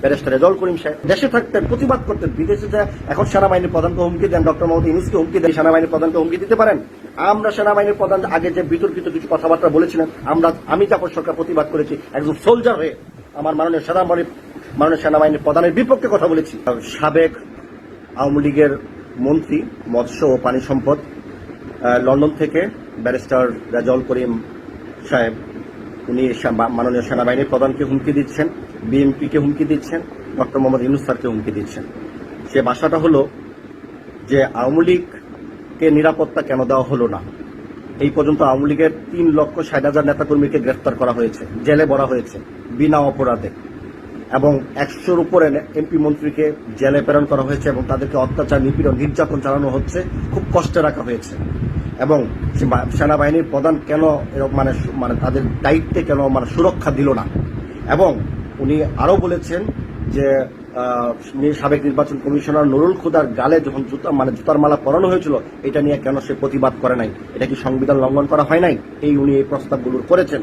Barrister Rezaul করিম সাহেব। দেশে থাকতেন প্রতিবাদ করতেন বিদেশে যা এখন সেনাবাহিনীর প্রধানকে হুমকি দেন, ডক্টর মোহাম্মদ ইউনুসকে হুমকি দেন। সেনাবাহিনীর প্রধানকে হুমকি দিতে পারেন? আমরা সেনাবাহিনীর প্রধান আগে যে বিতর্কিত কিছু কথাবার্তা বলেছিলেন, আমরা, আমি জাফর সরকার প্রতিবাদ করেছি, একজন সোলজার হয়ে আমার মাননীয় সেনাবাহিনী, মাননীয় সেনাবাহিনীর প্রধানের বিপক্ষে কথা বলেছি। সাবেক আওয়ামী লীগের মন্ত্রী, মৎস্য ও পানি সম্পদ লন্ডন থেকে ব্যারিস্টার রাজল করিম সাহেব, উনি মাননীয় সেনাবাহিনীর প্রধানকে হুমকি দিচ্ছেন। বিএনপিকে হুমকি দিচ্ছেন, ডক্টর মোহাম্মদ ইউনুস স্যারকে হুমকি দিচ্ছেন। সে বাসাটা হলো যে আওয়ামী লীগকে নিরাপত্তা কেন দেওয়া হলো না? এই পর্যন্ত আওয়ামী লীগের তিন লক্ষ ষাট হাজার নেতাকর্মীকে গ্রেফতার করা হয়েছে, জেলে ভরা হয়েছে, বিনা অপরাধে। এবং একশোর উপরে এমপি মন্ত্রীকে জেলে প্রেরণ করা হয়েছে এবং তাদেরকে অত্যাচার, নিপীড়ন, নির্যাতন চালানো হচ্ছে, খুব কষ্টে রাখা হয়েছে। এবং সেনাবাহিনীর প্রধান কেন মানে মানে তাদের দায়িত্বে কেন মানে সুরক্ষা দিল না? এবং উনি আরও বলেছেন যে সাবেক নির্বাচন কমিশনার নুরুল খুদার গালে যখন জুতা মানে জুতার মালা পরানো হয়েছিল, এটা নিয়ে কেন সে প্রতিবাদ করে নাই? এটা কি সংবিধান লঙ্ঘন করা হয় নাই? এই উনি এই প্রস্তাবগুলো করেছেন।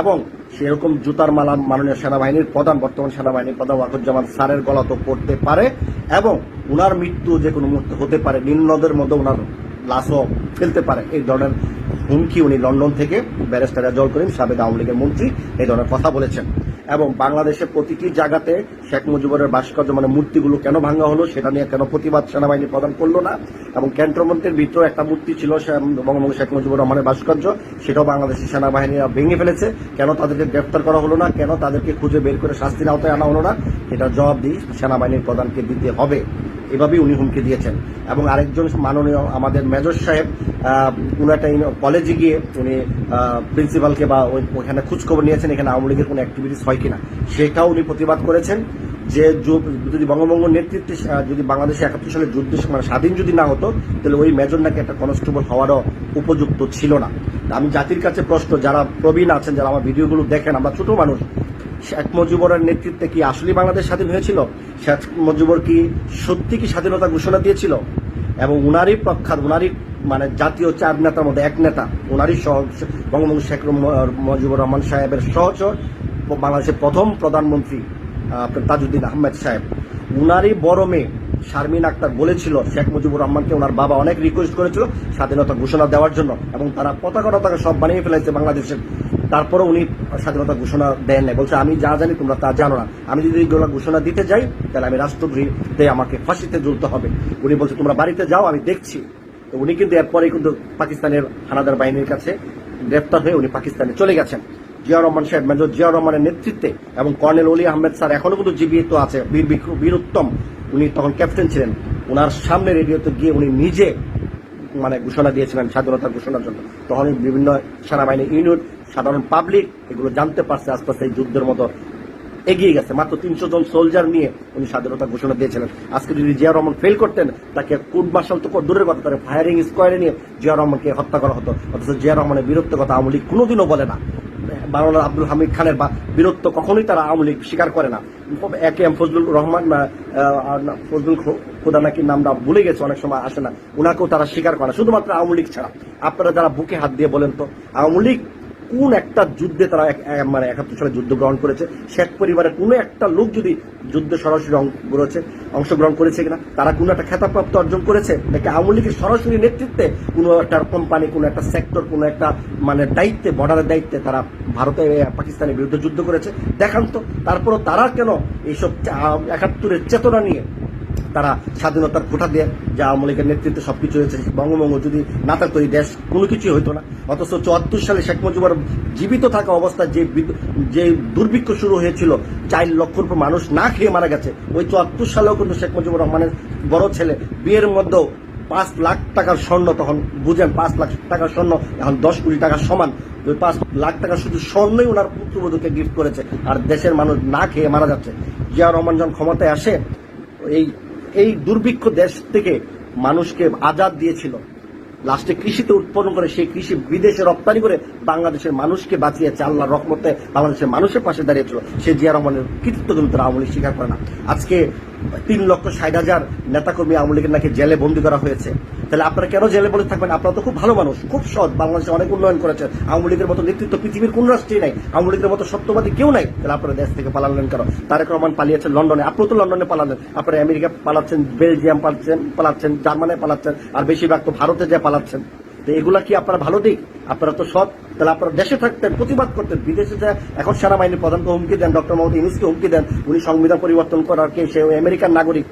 এবং সেরকম জুতার মালা মাননীয় সেনাবাহিনীর প্রধান, বর্তমান সেনাবাহিনীর প্রধান ওয়াকুজ্জামান স্যারের গলা তো পড়তে পারে, এবং উনার মৃত্যু যে কোনো মুহূর্তে হতে পারে নিম্নদের মধ্যে উনার লাশও ফেলতে পারে। এই ধরনের হুমকি উনি লন্ডন থেকে ব্যারিস্টার রেজল করিম সাবেক আওয়ামী লীগের মন্ত্রী এই ধরনের কথা বলেছেন। এবং বাংলাদেশের প্রতিটি জায়গাতে শেখ মুজিবুরের ভাস্কর্য মানে মূর্তিগুলো কেন ভাঙা হলো সেটা নিয়ে কেন প্রতিবাদ সেনাবাহিনী প্রদান করল না? এবং ক্যান্টনমেন্টের ভিতরে একটা মূর্তি ছিল বঙ্গবন্ধু শেখ মুজিবুর রহমানের ভাস্কর্য, সেটাও বাংলাদেশের সেনাবাহিনীরা ভেঙে ফেলেছে। কেন তাদেরকে গ্রেফতার করা হলো না? কেন তাদেরকে খুঁজে বের করে শাস্তির আওতায় আনা হলো না? এটা জবাব দিই সেনাবাহিনীর প্রধানকে দিতে হবে। এভাবেই উনি হুমকি দিয়েছেন। এবং আরেকজন মাননীয় আমাদের মেজর সাহেব একটা কলেজে গিয়ে উনি প্রিন্সিপালকে বা ওই- ওখানে খোঁজখবর নিয়েছেন, এখানে আওয়ামী লীগের কোনো অ্যাক্টিভিটিস হয় কিনা। সেটাও উনি প্রতিবাদ করেছেন যু- যদি বঙ্গবঙ্গ নেতৃত্বে যদি বাংলাদেশে একাত্তর সালে যুদ্ধ মানে স্বাধীন যদি না হতো, তাহলে ওই মেজর নাকি একটা কনস্টেবল হওয়ারও উপযুক্ত ছিল না। আমি জাতির কাছে প্রশ্ন, যারা প্রবীণ আছেন, যারা আমার ভিডিওগুলো দেখেন, আমরা ছোট মানুষ শেখ মুজিবুরের নেতৃত্বে কি আসলে বাংলাদেশ স্বাধীন হয়েছিল? শেখ মুজিবুর কি সত্যি কি স্বাধীনতা ঘোষণা দিয়েছিল? এবং উনারই প্রখ্যাত, উনারই মানে জাতীয় চার নেতার মধ্যে এক নেতা, উনারই সহ বঙ্গবন্ধু শেখ মুজিবুর রহমান সাহেবের সহচর বাংলাদেশের প্রথম প্রধানমন্ত্রী তাজউদ্দিন আহমেদ সাহেব। উনারই বড় মেয়ে শারমিন আক্তার বলেছিল শেখ মুজিবুর রহমানকে ওনার বাবা অনেক রিকোয়েস্ট করেছিল স্বাধীনতা ঘোষণা দেওয়ার জন্য এবং তারা পতাকা টতাকা সব বানিয়ে ফেলেছে বাংলাদেশের তারপরে উনি স্বাধীনতা ঘোষণা দেন না বলছে, আমি যা জানি তোমরা তা জানো না। আমি যদি এগুলো ঘোষণা দিতে যাই, তাহলে আমি রাষ্ট্রদ্রোহীতে আমাকে ফাঁসিতে ঝুলতে হবে। উনি বলছে, তোমরা বাড়িতে যাও, আমি দেখছি। তো উনি কিন্তু এরপরে কিন্তু পাকিস্তানের হানাদার বাহিনীর কাছে গ্রেপ্তার হয়ে উনি পাকিস্তানে চলে গেছেন। জিয়া রহমান সাহেব, মেজর জিয়া রহমানের নেতৃত্বে এবং কর্নেল অলি আহমেদ স্যার এখনও কিন্তু জীবিত আছে, বীর উত্তম উনি তখন ক্যাপ্টেন ছিলেন। ওনার সামনে রেডিওতে গিয়ে উনি নিজে মানে ঘোষণা দিয়েছিলেন স্বাধীনতার ঘোষণার জন্য। তখন বিভিন্ন সেনাবাহিনী ইউনিট সাধারণ পাবলিক এগুলো জানতে পারছে আস্তে আস্তে এই যুদ্ধের মতো এগিয়ে গেছে। মাত্র তিনশো জন সোলজার নিয়ে উনি স্বাধীনতা ঘোষণা দিয়েছিলেন। আজকে যদি জিয়া রহমান ফেল করতেন, তাকে কুট মার্শাল তো দূরের কথা তাকে ফায়ারিং স্কোয়ারে নিয়ে জিয়া রহমানকে হত্যা করা হতো। অথচ জিয়া রহমানের বীরত্বের কথা আওয়ামী লীগ কোনোদিনও বলে না। মাওলানা আব্দুল হামিদ খানের বা বীরত্ব কখনোই তারা আওয়ামী লীগ স্বীকার করে না। একে এম ফজলুল রহমান ফজলুল খোদা নাকি নামটা ভুলে গেছে, অনেক সময় আসে না। ওনাকেও তারা স্বীকার করে না, শুধুমাত্র আওয়ামী লীগ ছাড়া। আপনারা যারা বুকে হাত দিয়ে বলেন তো, আওয়ামী লীগ কোন একটা যুদ্ধে তারা মানে একাত্তর সালে যুদ্ধ গ্রহণ করেছে? শেখ পরিবারের কোনো একটা লোক যদি যুদ্ধে সরাসরি করেছে, অংশগ্রহণ করেছে কিনা? তারা কোনো একটা খেতাবপ্রাপ্ত অর্জন করেছে? নাকি আওয়ামী লীগের সরাসরি নেতৃত্বে কোনো একটা কোম্পানি কোনো একটা সেক্টর কোনো একটা মানে দায়িত্বে বর্ডারের দায়িত্বে তারা ভারতে পাকিস্তানের বিরুদ্ধে যুদ্ধ করেছে? দেখান তো। তারপরও তারা কেন এইসব একাত্তরের চেতনা নিয়ে তারা স্বাধীনতার কোঠা দিয়ে যে আওয়ামী লীগের নেতৃত্বে সবকিছু হয়েছে বঙ্গবঙ্গ যদি না থাকতো এই দেশ, কোনো কিছুই হতো না। অথচ চুয়াত্তর সালে শেখ মুজিবুর জীবিত থাকা অবস্থায় যে যে দুর্ভিক্ষ শুরু হয়েছিল, চার লক্ষর উপর মানুষ না খেয়ে মারা গেছে, ওই চুয়াত্তর সালেও কিন্তু শেখ মুজিবুর রহমানের বড় ছেলে বিয়ের মধ্যেও পাঁচ লাখ টাকার স্বর্ণ তখন বুঝেন, পাঁচ লাখ টাকার স্বর্ণ, এখন দশ কোটি টাকার সমান ওই পাঁচ লাখ টাকা শুধু স্বর্ণই ওনার পুত্রবধূকে গিফট করেছে, আর দেশের মানুষ না খেয়ে মারা যাচ্ছে। জিয়া রহমান যখন ক্ষমতায় আসে এই এই দুর্ভিক্ষ দেশ থেকে মানুষকে আজাদ দিয়েছিল। লাস্টে কৃষিতে উৎপন্ন করে সেই কৃষি বিদেশে রপ্তানি করে বাংলাদেশের মানুষকে বাঁচিয়েছে। চাল্লা রহমতে বাংলাদেশের মানুষের পাশে দাঁড়িয়েছিল। সে জিয়া রহমানের কৃতিত্ব কিন্তু তারা আওয়ামী স্বীকার করে না। আজকে তিন লক্ষ ষাট হাজার নেতাকর্মী আওয়ামী লীগের নাকি জেলে বন্দি করা হয়েছে। তাহলে আপনারা কেন জেলে বলে থাকবেন? আপনারা তো খুব ভালো মানুষ, খুব সৎ। বাংলাদেশে অনেক উন্নয়ন করেছেন আওয়ামী লীগের মতো নেতৃত্ব পৃথিবীর কোন রাষ্ট্রেই নাই। আওয়ামী লীগের মতো সত্যবাদী কেউ নাই। তাহলে আপনারা দেশ থেকে পালালেন কেন? তারেক রহমান পালিয়েছেন লন্ডনে। আপনি তো লন্ডনে পালালেন। আপনারা আমেরিকা পালাচ্ছেন, বেলজিয়াম পালাচ্ছেন পালাচ্ছেন জার্মানে পালাচ্ছেন, আর বেশিরভাগ তো ভারতে যা পালাচ্ছেন। তো এগুলা কি আপনারা ভালো দিক? আপনারা তো সৎ। তাহলে আপনারা দেশে থাকতেন, প্রতিবাদ করতেন, বিদেশে যা এখন সেনাবাহিনীর প্রধানকে হুমকি দেন, ডক্টর মোহাম্মদ ইউনুসকে হুমকি দেন, উনি সংবিধান পরিবর্তন করার কে সে আমেরিকান নাগরিক।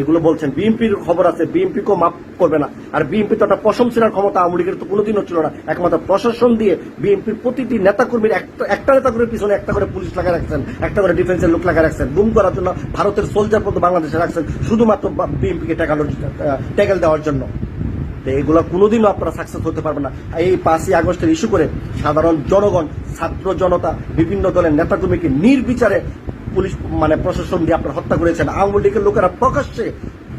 এগুলো বলছেন। বিএনপির খবর আছে বিএনপি কেও মাফ করবে না। আর বিএনপি তো একটা প্রশংসার ক্ষমতা, আওয়ামী লীগের তো কোনোদিনও ছিল না। একমাত্র প্রশাসন দিয়ে বিএনপির প্রতিটি নেতাকর্মীর একটা নেতাকর্মীর পিছনে একটা করে পুলিশ লাগা রাখছেন, একটা করে ডিফেন্সের লোক লাগা রাখছেন, গুম করার জন্য ভারতের সোলজার পর্যন্ত বাংলাদেশে রাখছেন, শুধুমাত্র বিএনপিকে ট্যাকানোর ট্যাকেল দেওয়ার জন্য। তো এগুলো কোনোদিনও আপনারা সাকসেস হতে পারবেন না। এই পাঁচই আগস্টের ইস্যু করে সাধারণ জনগণ, ছাত্র জনতা, বিভিন্ন দলের নেতাকর্মীকে নির্বিচারে পুলিশ মানে প্রশাসন দিয়ে আপনারা হত্যা করেছেন। আওয়ামী লীগের লোকেরা প্রকাশ্যে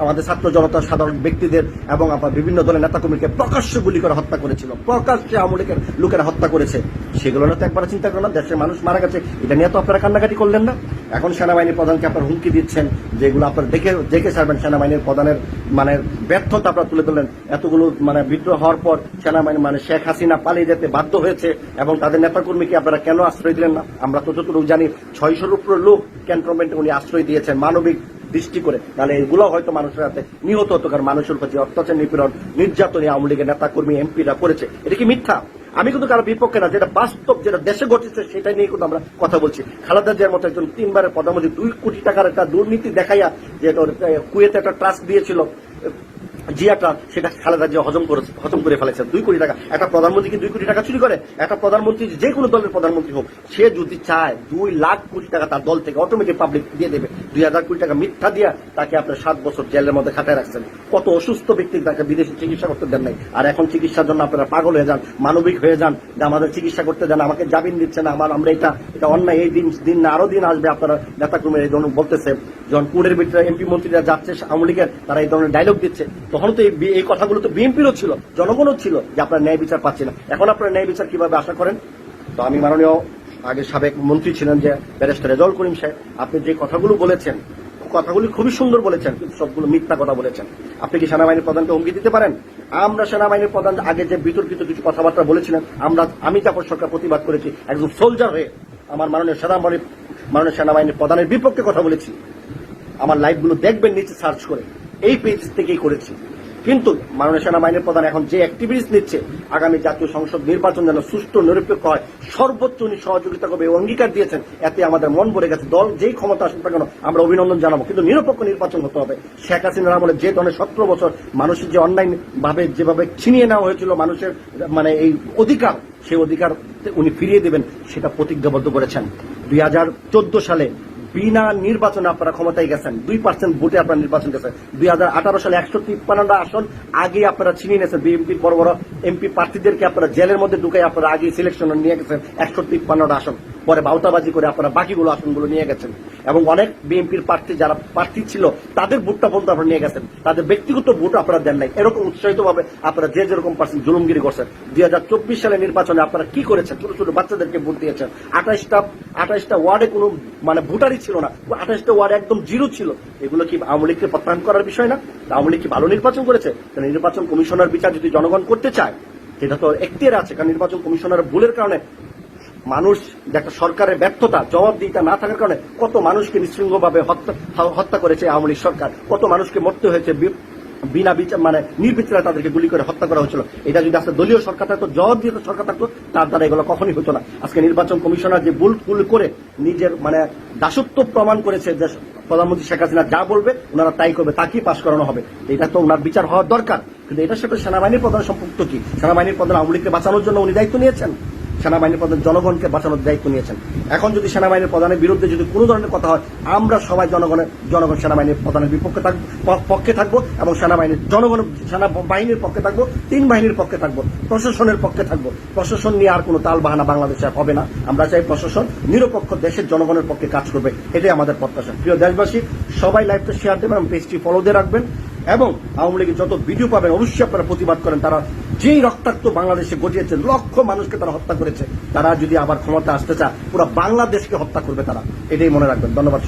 আমাদের ছাত্র জনতা, সাধারণ ব্যক্তিদের এবং আপনার বিভিন্ন দলের নেতাকর্মীকে প্রকাশ্যে গুলি করে হত্যা করেছিল। প্রকাশ্যে আওয়ামী লীগের লোকেরা হত্যা করেছে। সেগুলো না তো একবার চিন্তা করেন না, দেশের মানুষ মারা গেছে। এটা নিয়ে তো আপনারা কান্নাকাটি করলেন না। এখন সেনাবাহিনীর প্রধানকে আপনার হুমকি দিচ্ছেন, যেগুলো আপনার দেখে দেখে ছাড়বেন সেনাবাহিনীর প্রধানের মানে ব্যর্থতা আপনারা তুলে ধরলেন। এতগুলো মানে বিদ্রোহ হওয়ার পর সেনাবাহিনী মানে শেখ হাসিনা পালিয়ে যেতে বাধ্য হয়েছে এবং তাদের নেতাকর্মীকে আপনারা কেন আশ্রয় দিলেন না? আমরা তো যতটুকু জানি, ছয়শোর উপর লোক ক্যান্টনমেন্টে উনি আশ্রয় দিয়েছেন। মানবিক দৃষ্টি করে, তাহলে এগুলো হয়তো মানুষের হাতে নিহত হতো কারণ মানুষের উপর যে অত্যাচার, নিপীড়ন, নির্যাতন আওয়ামী লীগের নেতা কর্মী এমপিরা করেছে, এটা কি মিথ্যা? আমি কিন্তু কারও বিপক্ষে না, যেটা বাস্তব, যেটা দেশে ঘটেছে সেটা নিয়ে কিন্তু আমরা কথা বলছি। খালেদা জিয়ার মতো একজন তিনবারের প্রধানমন্ত্রী, দুই কোটি টাকার একটা দুর্নীতি দেখাইয়া যে কুয়েতে একটা ট্রাস্ট দিয়েছিল জিয়াটা সেটা খালেদা জিয়া হজম করে হজম করে ফেলেছে দুই কোটি টাকা। একটা প্রধানমন্ত্রী কি দুই কোটি টাকা চুরি করে? একটা প্রধানমন্ত্রী যে কোনো দলের প্রধানমন্ত্রী হোক, সে যদি চায় দুই লাখ কোটি টাকা তার দল থেকে অটোমেটিক পাবলিক দিয়ে দেবে। দুই হাজার কোটি টাকা মিথ্যা দিয়ে তাকে আপনার সাত বছর জেলের মধ্যে খাটায় রাখছেন। কত অসুস্থ ব্যক্তি তাকে বিদেশে চিকিৎসা করতে দেন নাই। আর এখন চিকিৎসার জন্য আপনারা পাগল হয়ে যান, মানবিক হয়ে যান যে আমাদের চিকিৎসা করতে দেন, আমাকে জামিন দিচ্ছে না, আমার আমরা এটা এটা অন্যায়। এই দিন দিন না, আরও দিন আসবে আপনারা নেতাকর্মীরা। এই ধরনের বলতেছে, যখন কুড়ের ভিতরে এমপি মন্ত্রীরা যাচ্ছে, আওয়ামী লীগের, তারা এই ধরনের ডায়লগ দিচ্ছে। তখন তো এই কথাগুলো তো বিএনপিরও ছিল, জনগণও ছিল যে আপনারা ন্যায় বিচার পাচ্ছি না। এখন আপনারা ন্যায় বিচার কীভাবে আশা করেন? তো আমি মাননীয় আগে সাবেক মন্ত্রী ছিলেন যে ব্যারিস্টার রেজল করিম সাহেব, আপনি যে কথাগুলো বলেছেন কথাগুলি খুবই সুন্দর বলেছেন, কিন্তু সবগুলো মিথ্যা কথা বলেছেন। আপনি কি সেনাবাহিনীর প্রধানকে হুমকি দিতে পারেন? আমরা সেনাবাহিনীর প্রধান আগে যে বিতর্কিত কিছু কথাবার্তা বলেছিলেন, আমরা, আমি জাফর সরকার প্রতিবাদ করেছি, একজন সোলজার হয়ে আমার মাননীয় সেনাবাহিনী মাননীয় সেনাবাহিনীর প্রধানের বিপক্ষে কথা বলেছি। আমার লাইভগুলো দেখবেন, নিচে সার্চ করে। এই পেজ থেকেই করেছি। কিন্তু মাননীয় সেনাবাহিনীর প্রধান এখন যে অ্যাক্টিভিটিস নিচ্ছে, আগামী জাতীয় সংসদ নির্বাচন যেন সুষ্ঠু, নিরপেক্ষ হয়, সর্বোচ্চ উনি সহযোগিতা করবে অঙ্গীকার দিয়েছেন, এতে আমাদের মন ভরে গেছে। দল যেই ক্ষমতা আসুক না কেন, আমরা অভিনন্দন জানাব। কিন্তু নিরপেক্ষ নির্বাচন হতে হবে। শেখ হাসিনার আমলে যে ধরনের সতেরো বছর মানুষের যে অনলাইন ভাবে যেভাবে ছিনিয়ে নেওয়া হয়েছিল মানুষের মানে এই অধিকার, সেই অধিকার উনি ফিরিয়ে দেবেন, সেটা প্রতিজ্ঞাবদ্ধ করেছেন। দুই হাজার চোদ্দ সালে বিনা নির্বাচনে আপনারা ক্ষমতায় গেছেন। দুই পার্সেন্ট ভোটে আপনারা নির্বাচন গেছেন। দুই হাজার আঠারো সালে একশো তিপ্পান্নটা আসন আগে আপনারা ছিনিয়ে নিয়েছেন। বিএনপির বড় বড় এমপি প্রার্থীদেরকে আপনারা জেলের মধ্যে ঢুকাই আপনারা আগে সিলেকশন নিয়ে গেছেন। একশো তিপ্পান্নটা আসন। পরে বাউতাবাজি করে আপনারা বাকিগুলো আসনগুলো নিয়ে গেছেন। এবং অনেক বিএনপির প্রার্থী যারা প্রার্থী ছিল, তাদের ভোটটা পর্যন্ত আপনারা নিয়ে গেছেন। তাদের ব্যক্তিগত ভোট আপনারা দেন নাই। এরকম উৎসাহিত ভাবে আপনারা যে যেরকম পার্সেন্ট জুলুমগিরি করছেন, দুই সালে নির্বাচনে আপনারা কি করেছেন? ছোট ছোট বাচ্চাদেরকে ভোট দিয়েছেন। আঠাশটা আঠাশটা ওয়ার্ডে কোনো মানে ভোটারই ছিল না। আঠাশটা ওয়ার্ড একদম জিরো ছিল। এগুলো কি আওয়ামী লীগকে প্রত্যাহার করার বিষয় না? আওয়ামী লীগ কি ভালো নির্বাচন করেছে? নির্বাচন কমিশনার বিচার যদি জনগণ করতে চায়, সেটা তো এখতিয়ার আছে। কারণ নির্বাচন কমিশনার ভুলের কারণে মানুষ একটা সরকারের ব্যর্থতা, জবাবদিহিতা না থাকার কারণে কত মানুষকে নিঃশৃঙ্গভাবে হত্যা করেছে আওয়ামী লীগ সরকার, কত মানুষকে মরতে হয়েছে বিনা বিচার মানে নির্বিচারে তাদেরকে গুলি করে হত্যা করা হয়েছিল। এটা যদি আজকে দলীয় সরকার থাকতো জবাব দিয়ে সরকার থাকতো, তার দ্বারা এগুলো কখনই হতো না। আজকে নির্বাচন কমিশনার যে ভুল ভুল করে নিজের মানে দাসত্ব প্রমাণ করেছে যে প্রধানমন্ত্রী শেখ হাসিনা যা বলবে, ওনারা তাই করবে, তাকেই পাশ করানো হবে। এটা তো ওনার বিচার হওয়ার দরকার। কিন্তু এটার সাথে সেনাবাহিনীর প্রধান সম্পৃক্ত কি? সেনাবাহিনীর প্রধান আওয়ামী লীগকে বাঁচানোর জন্য উনি দায়িত্ব নিয়েছেন? সেনাবাহিনীর প্রধান জনগণকে বাঁচানোর দায়িত্ব নিয়েছেন। এখন যদি সেনাবাহিনীর প্রধানের বিরুদ্ধে যদি কোনো ধরনের কথা হয়, আমরা সবাই জনগণের, জনগণ সেনাবাহিনীর প্রধানের বিপক্ষে থাকব পক্ষে থাকব এবং সেনাবাহিনীর, জনগণ সেনাবাহিনীর পক্ষে থাকব, তিন বাহিনীর পক্ষে থাকব, প্রশাসনের পক্ষে থাকব। প্রশাসন নিয়ে আর কোনো তাল বাহানা বাংলাদেশে হবে না। আমরা চাই প্রশাসন নিরপেক্ষ দেশের জনগণের পক্ষে কাজ করবে, এটাই আমাদের প্রত্যাশা। প্রিয় দেশবাসী, সবাই লাইভটা শেয়ার দেবেন এবং পেজটি ফলো দিয়ে রাখবেন। এবং আওয়ামী লীগের যত ভিডিও পাবেন, অবশ্যই আপনারা প্রতিবাদ করেন। তারা যেই রক্তাক্ত বাংলাদেশে গজিয়েছে, লক্ষ মানুষকে তারা হত্যা করেছে। তারা যদি আবার ক্ষমতা আসতে চায়, পুরো বাংলাদেশকে হত্যা করবে তারা। এটাই মনে রাখবেন। ধন্যবাদ।